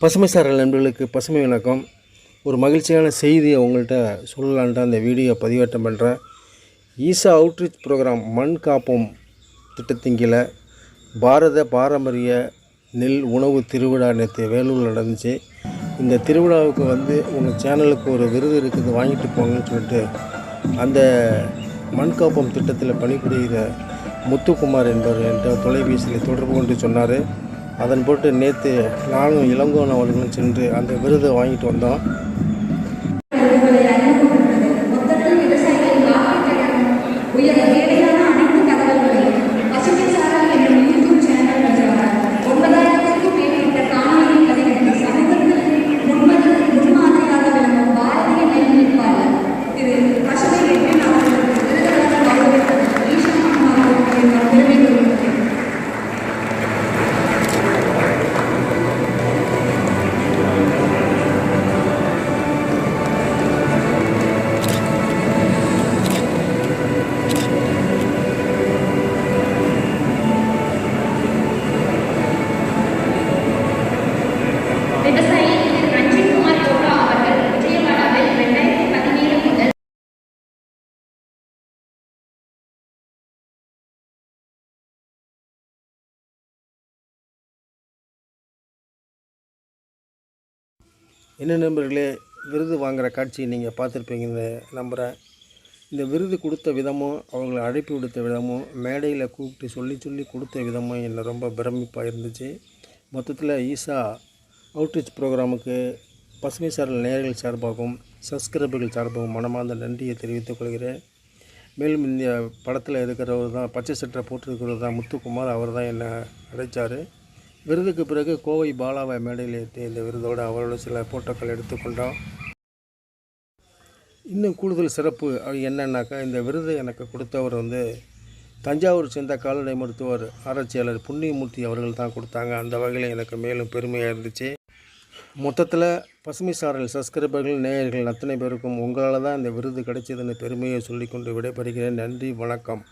பசுமை சாரல் நண்பர்களுக்கு பசுமை வணக்கம். ஒரு மகிழ்ச்சியான செய்தியை உங்கள்கிட்ட சொல்லலான்ட்டு அந்த வீடியோ பதிவேற்றம் பண்ணுறேன் ஈசா அவுட்ரீச் ப்ரோக்ராம் மண் காப்போம் திட்டத்தின் கீழே பாரத பாரம்பரிய நெல் உணவு திருவிழா நேற்று வேலூரில் நடந்துச்சு. இந்த திருவிழாவுக்கு வந்து உங்கள் சேனலுக்கு ஒரு விருது இருக்குது வாங்கிட்டு போங்கன்னு சொல்லிட்டு அந்த மண் காப்போம் திட்டத்தில் பணிபுரிகிற முத்துக்குமார் என்பவர் என்ற தொலைபேசியில் தொடர்பு கொண்டு சொன்னார். அதன் போட்டு நேற்று நானும் இளங்கோன் அவர்களும் சென்று அந்த விருதை வாங்கிட்டு வந்தோம். என்ன நண்பர்களே விருது வாங்குகிற காட்சியை நீங்கள் பார்த்துருப்பீங்கன்னு நம்புகிறேன் இந்த விருது கொடுத்த விதமும் அவங்களை அழைப்பு விடுத்த விதமும் மேடையில் கூப்பிட்டு சொல்லி சொல்லி கொடுத்த விதமும் என்னை ரொம்ப பிரமிப்பாக இருந்துச்சு. மொத்தத்தில் ஈசா அவுட்ரீச் ப்ரோக்ராமுக்கு பசுமை சாரல் நேர்கள் சார்பாகவும் சப்ஸ்கிரைபர்கள் சார்பாகவும் மனமார்ந்த நன்றியை தெரிவித்துக் கொள்கிறேன். மேலும் இந்த படத்தில் இருக்கிறவர் தான் பச்சை சட்டை போட்டிருக்கிறவர் தான் முத்துக்குமார் அவர் தான் என்னை அழைச்சார். விருதுக்கு பிறகு கோவை பாலாவை மேடையில் ஏற்றி இந்த விருதோடு அவரோட சில போட்டோக்கள் எடுத்துக்கொண்டோம் இன்னும் கூடுதல் சிறப்பு என்னன்னாக்கா இந்த விருது எனக்கு கொடுத்தவர் வந்து தஞ்சாவூர் சேர்ந்த கால்நடை மருத்துவர் ஆராய்ச்சியாளர் புண்ணியமூர்த்தி அவர்கள் தான் கொடுத்தாங்க. அந்த வகையில் எனக்கு மேலும் பெருமையாக இருந்துச்சு. மொத்தத்தில் பசுமை சாரல் சப்ஸ்கிரைபர்கள் நேயர்கள் அத்தனை பேருக்கும் உங்களால் தான் இந்த விருது கிடைச்சதுன்னு பெருமையை சொல்லிக்கொண்டு விடைபெறுகிறேன். நன்றி வணக்கம்.